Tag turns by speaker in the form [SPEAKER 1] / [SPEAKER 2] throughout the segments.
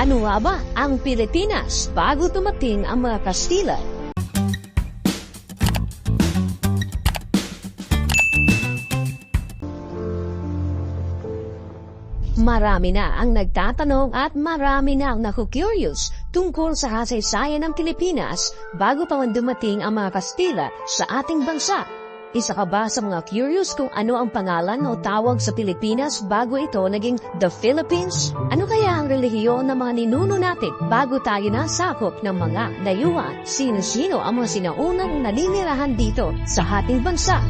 [SPEAKER 1] Ano nga ba ang Pilipinas bago tumating ang mga Kastila? Marami na ang nagtatanong at marami na ang naku-curious tungkol sa kasaysayan ng Pilipinas bago pa man dumating ang mga Kastila sa ating bansa. Isa ka ba sa mga curious kung ano ang pangalan o tawag sa Pilipinas bago ito naging The Philippines? Ano kaya ang relihiyon ng mga ninuno natin bago tayo nasakop ng mga dayuhan? Sino-sino ang mga sinaunang naninirahan dito sa ating bansa?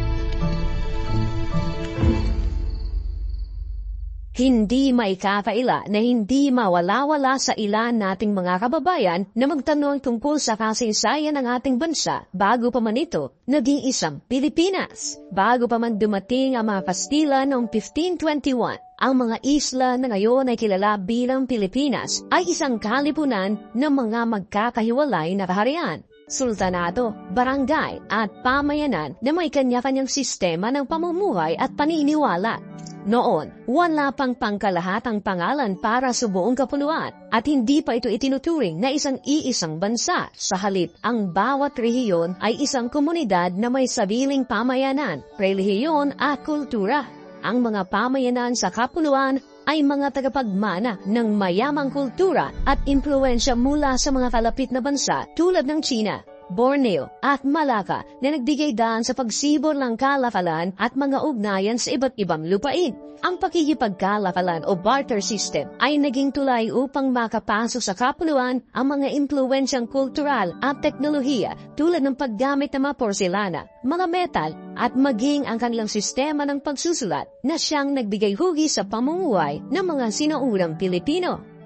[SPEAKER 1] Hindi may kakaila na hindi mawala-wala sa ilan nating mga kababayan na magtanong tungkol sa kasaysayan ng ating bansa bago pa man ito naging isang Pilipinas. Bago pa man dumating ang mga Kastila noong 1521, ang mga isla na ngayon ay kilala bilang Pilipinas ay isang kalipunan ng mga magkakahiwalay na kaharian sultanato, barangay at pamayanan na may kanya-kanyang sistema ng pamumuhay at paniniwala. Noon, wala pang pangkalahatang pangalan para sa buong kapuluan at hindi pa ito itinuturing na isang iisang bansa. Sa halip, ang bawat rehiyon ay isang komunidad na may sariling pamayanan, relihiyon at kultura. Ang mga pamayanan sa kapuluan ay mga tagapagmana ng mayamang kultura at impluensya mula sa mga kalapit na bansa tulad ng China, Borneo at Malacca na nagbigay daan sa pagsibor ng kalakalan at mga ugnayan sa iba't ibang lupain. Ang pakikipagkalakalan o barter system ay naging tulay upang makapasok sa kapuluan ang mga impluensyang kultural at teknolohiya tulad ng paggamit ng mga porselana, mga metal at maging ang kanilang sistema ng pagsusulat na siyang nagbigay hugi sa pamumuhay ng mga sinaurang Pilipino.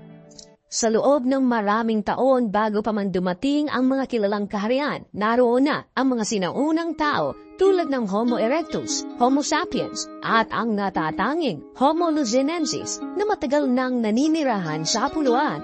[SPEAKER 1] Sa loob ng maraming taon bago pa man dumating ang mga kilalang kaharian, naroon na ang mga sinaunang tao tulad ng Homo erectus, Homo sapiens, at ang natatanging Homo luzinensis na matagal nang naninirahan sa puluan.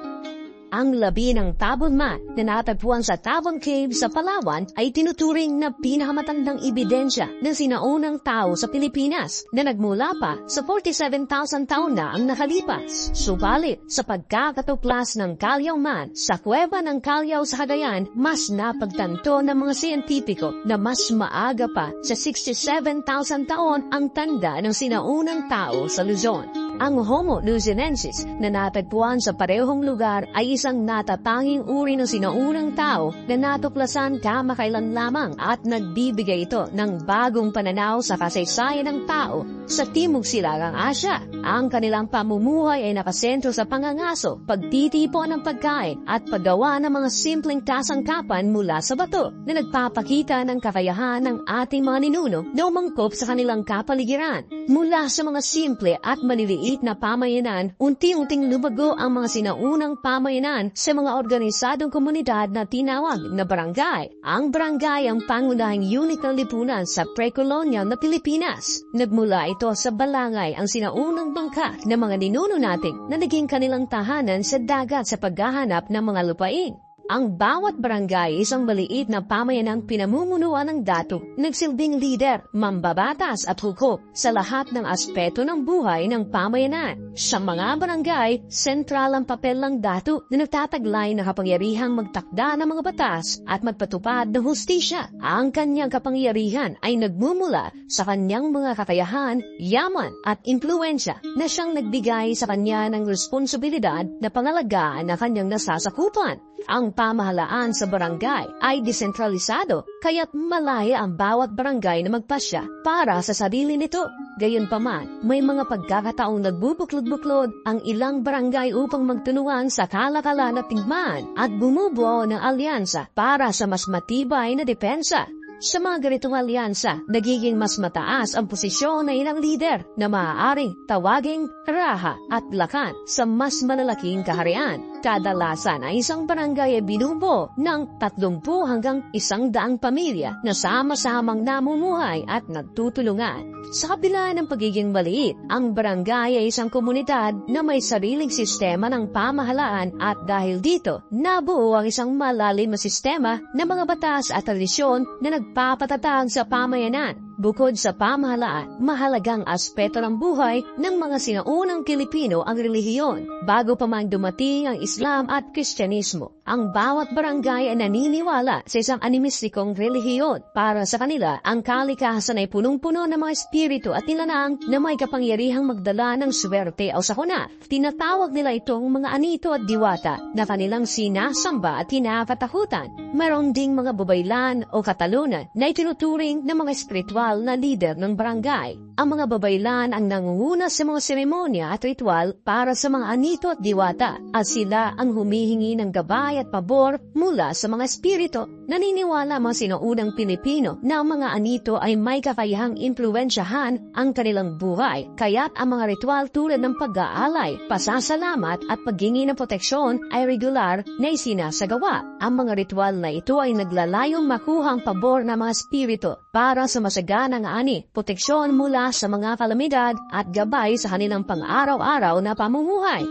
[SPEAKER 1] Ang labi ng Tabon Man na natagpuan sa Tabon Cave sa Palawan ay tinuturing na pinakamatandang ebidensya ng sinaunang tao sa Pilipinas na nagmula pa sa 47,000 taon na ang nakalipas. Subalit, sa pagkakatuklas ng Kalyaw Man sa kuweba ng Kalyaw sa Cagayan, mas napagtanto ng mga siyentipiko na mas maaga pa sa 67,000 taon ang tanda ng sinaunang tao sa Luzon. Ang Homo luzonensis na natagpuan sa parehong lugar ay isang natatanging uri ng sinaunang tao na natuklasan kamakailan lamang at nagbibigay ito ng bagong pananaw sa kasaysayan ng tao sa Timog Silangang Asya. Ang kanilang pamumuhay ay nakasentro sa pangangaso, pagtitipon ng pagkain at paggawa ng mga simpleng kasangkapan mula sa bato na nagpapakita ng kakayahan ng ating mga ninuno na umangkop sa kanilang kapaligiran. Mula sa mga simple at maliliit na pamayanan, unti-unting lumago ang mga sinaunang pamayanan sa mga organisadong komunidad na tinawag na barangay. Ang barangay ang pangunahing unit ng lipunan sa pre-colonial na Pilipinas. Nagmula ito sa balangay ang sinaunang bangka ng mga ninuno natin na naging kanilang tahanan sa dagat sa paghahanap ng mga lupain. Ang bawat barangay isang maliit na pamayanang pinamumunuan ng dato, nagsilbing leader, mambabatas at hukom sa lahat ng aspeto ng buhay ng pamayanan. Sa mga barangay, sentral ang papel ng dato na nagtataglay na kapangyarihang magtakda ng mga batas at magpatupad ng hustisya. Ang kanyang kapangyarihan ay nagmumula sa kanyang mga kakayahan, yaman at impluensya na siyang nagbigay sa kanya ng responsibilidad na pangalagaan na kanyang nasasakupan. Ang pamahalaan sa barangay ay desentralisado, kaya't malaya ang bawat barangay na magpasya para sa sarili nito. Gayunpaman, may mga pagkakataong nagbubuklod-buklod ang ilang barangay upang magtunuan sa kalakalan at tigmaan at bumubuo ng alyansa para sa mas matibay na depensa. Sa mga ganitong alyansa, nagiging mas mataas ang posisyon ng ilang lider na maaaring tawaging raha at lakan sa mas malalaking kaharian. Kadalasan ay isang barangay ay binubo ng 30 hanggang 100 pamilya na sama-samang namumuhay at nagtutulungan. Sa kabila ng pagiging maliit, ang barangay ay isang komunidad na may sariling sistema ng pamahalaan at dahil dito, nabuo ang isang malalim na sistema ng mga batas at tradisyon na nagpapatatag sa pamayanan. Bukod sa pamahalaan, mahalagang aspeto ng buhay ng mga sinaunang Pilipino ang relihiyon bago pa man dumating ang Islam at Kristyanismo. Ang bawat barangay ay naniniwala sa isang animistikong relihiyon. Para sa kanila, ang kalikasan ay punong-puno ng mga espiritu at nilanang na may kapangyarihang magdala ng swerte o sakuna. Tinatawag nila itong mga anito at diwata na kanilang sinasamba at hinapatakutan. Mayroon ding mga babaylan o katalunan na itinuturing ng mga espiritual na leader ng barangay. Ang mga babaylan ang nangunguna sa mga seremonya at ritual para sa mga anito at diwata at sila ang humihingi ng gabay at pabor mula sa mga espiritu. Naniniwala mga sinuunang Pilipino na ang mga anito ay may kakayahang impluensyahan ang kanilang buhay, kaya't ang mga ritual tulad ng pag-aalay, pasasalamat at paggingi ng proteksyon ay regular na isinasagawa. Ang mga ritual na ito ay naglalayong makuha ang pabor ng mga espiritu para sa masaganang ani, proteksyon mula sa mga kalamidad at gabay sa kanilang pang-araw-araw na pamumuhay.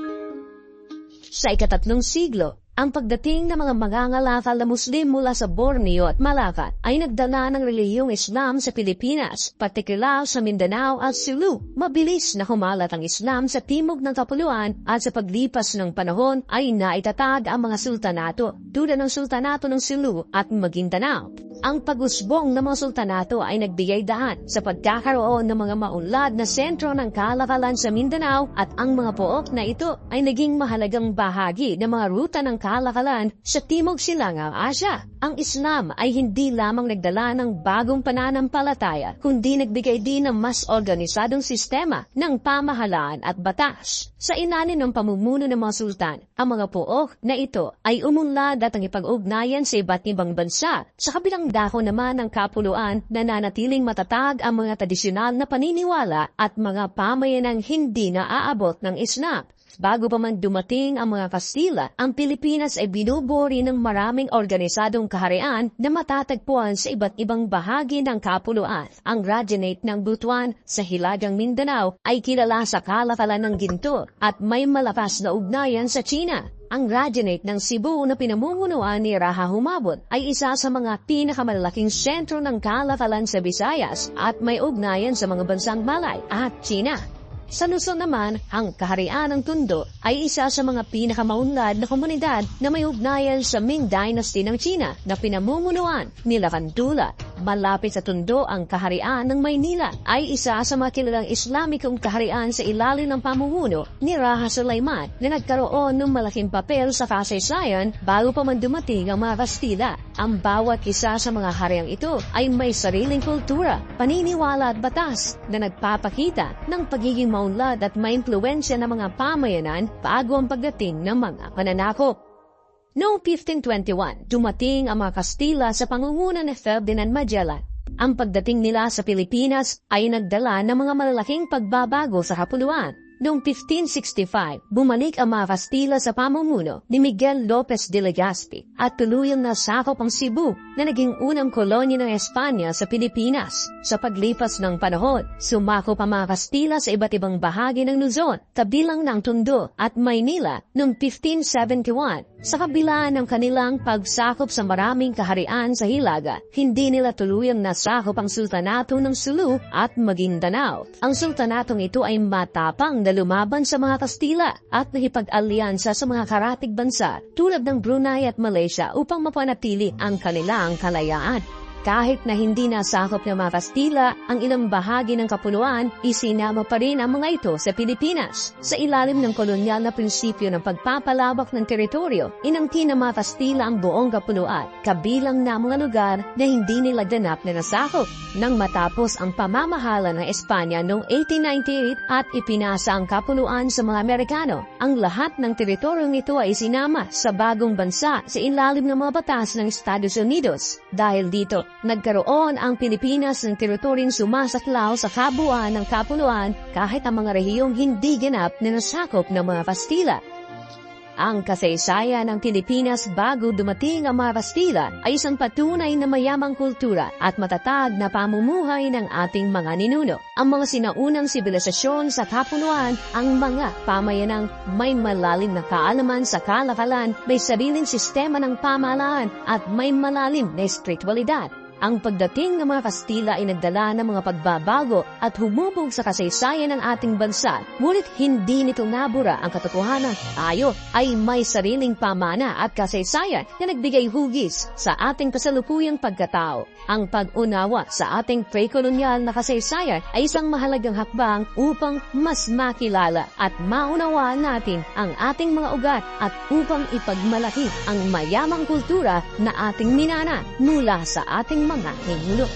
[SPEAKER 1] Sa ikatatlong siglo, ang pagdating ng mga mangangalakal na Muslim mula sa Borneo at Malacca ay nagdala ng relihiyong Islam sa Pilipinas, partikular sa Mindanao at Sulu. Mabilis na humalat ang Islam sa timog ng kapuluan at sa paglipas ng panahon ay naitatag ang mga sultanato tulad ng Sultanato ng Sulu at Maguindanao. Ang pag-usbong ng mga sultanato ay nagbigay daan sa pagkakaroon ng mga maunlad na sentro ng kalakalan sa Mindanao at ang mga pook na ito ay naging mahalagang bahagi ng mga ruta ng kalakalan sa Timog Silangang Asya. Ang Islam ay hindi lamang nagdala ng bagong pananampalataya, kundi nagbigay din ng mas organisadong sistema ng pamahalaan at batas. Sa inanin ng pamumuno ng mga sultan, ang mga pook na ito ay umunlad at ang ipag-ugnayan sa iba't ibang bansa. Sa kabilang dako naman ng kapuluan, nananatiling matatag ang mga tradisyonal na paniniwala at mga pamayanang hindi na aabot ng Islam. Bago pa man dumating ang mga Kastila, ang Pilipinas ay binuburi ng maraming organisadong kaharian na matatagpuan sa iba't ibang bahagi ng kapuluan. Ang Rajanate ng Butuan sa Hilagang Mindanao ay kilala sa kalakalan ng ginto at may malakas na ugnayan sa China. Ang Rajanate ng Cebu na pinamumunuan ni Raha Humabot ay isa sa mga pinakamalalaking sentro ng kalakalan sa Visayas at may ugnayan sa mga bansang Malay at China. Sa Luzon naman, ang kaharian ng Tundo ay isa sa mga pinakamaunlad na komunidad na may ugnayan sa Ming Dynasty ng China na pinamumunuan ni Lakandula. Malapit sa Tundo ang kaharian ng Maynila ay isa sa mga kilalang Islamikong kaharian sa ilalim ng pamumuno ni Raha Sulaiman na nagkaroon ng malaking papel sa kasaysayan bago pa man dumating ang mga Kastila. Ang bawat isa sa mga hariang ito ay may sariling kultura, paniniwala at batas na nagpapakita ng pagiging maunlad at may impluensya ng mga pamayanan bago ang pagdating ng mga pananakop. Noong 1521, dumating ang mga Kastila sa pangunguna ni Ferdinand Magellan. Ang pagdating nila sa Pilipinas ay nagdala ng mga malalaking pagbabago sa kapuluan. Noong 1565, bumalik ang mga Kastila sa pamumuno ni Miguel Lopez de Legazpi at tuluyang nasakop ang Cebu na naging unang kolonya ng Espanya sa Pilipinas. Sa paglipas ng panahon, sumakop ang mga Kastila sa iba't ibang bahagi ng Luzon, kabilang ng Tondo at Maynila noong 1571. Sa kabila ng kanilang pagsakop sa maraming kaharian sa Hilaga, hindi nila tuluyang nasakop ang Sultanato ng Sulu at Maguindanao. Ang sultanatong ito ay matapang na lumaban sa mga Kastila at nakipag-alyansa sa mga karatig bansa tulad ng Brunei at Malaysia upang mapanatili ang kanilang kalayaan. Kahit na hindi nasakop ng mga Kastila ang ilang bahagi ng kapuluan, isinama pa rin ang mga ito sa Pilipinas. Sa ilalim ng kolonyal na prinsipyo ng pagpapalawak ng teritoryo, inangkin ng mga Kastila ang buong kapuluan, kabilang na mga lugar na hindi nila ganap na nasakop. Nang matapos ang pamamahala ng Espanya noong 1898 at ipinasa ang kapuluan sa mga Amerikano, ang lahat ng teritoryong ito ay isinama sa bagong bansa sa ilalim ng mga batas ng Estados Unidos. Dahil dito, nagkaroon ang Pilipinas ng teritoryong sumasaklaw sa kabuuan ng kapuluan kahit ang mga rehiyong hindi ganap na nasakop ng mga Kastila. Ang kasaysayan ng Pilipinas bago dumating ang mga Kastila ay isang patunay na mayamang kultura at matatag na pamumuhay ng ating mga ninuno. Ang mga sinaunang sibilisasyon sa kapunuan, ang mga pamayanang may malalim na kaalaman sa kalakalan, may sariling sistema ng pamahalaan at may malalim na espiritualidad. Ang pagdating ng mga Kastila ay nagdala ng mga pagbabago at humubog sa kasaysayan ng ating bansa, ngunit hindi nito nabura ang katotohanan. Tayo ay may sariling pamana at kasaysayan na nagbigay hugis sa ating kasalukuyang pagkatao. Ang pag-unawa sa ating pre-kolonyal na kasaysayan ay isang mahalagang hakbang upang mas makilala at maunawaan natin ang ating mga ugat at upang ipagmalaki ang mayamang kultura na ating minana mula sa ating mga ninuno.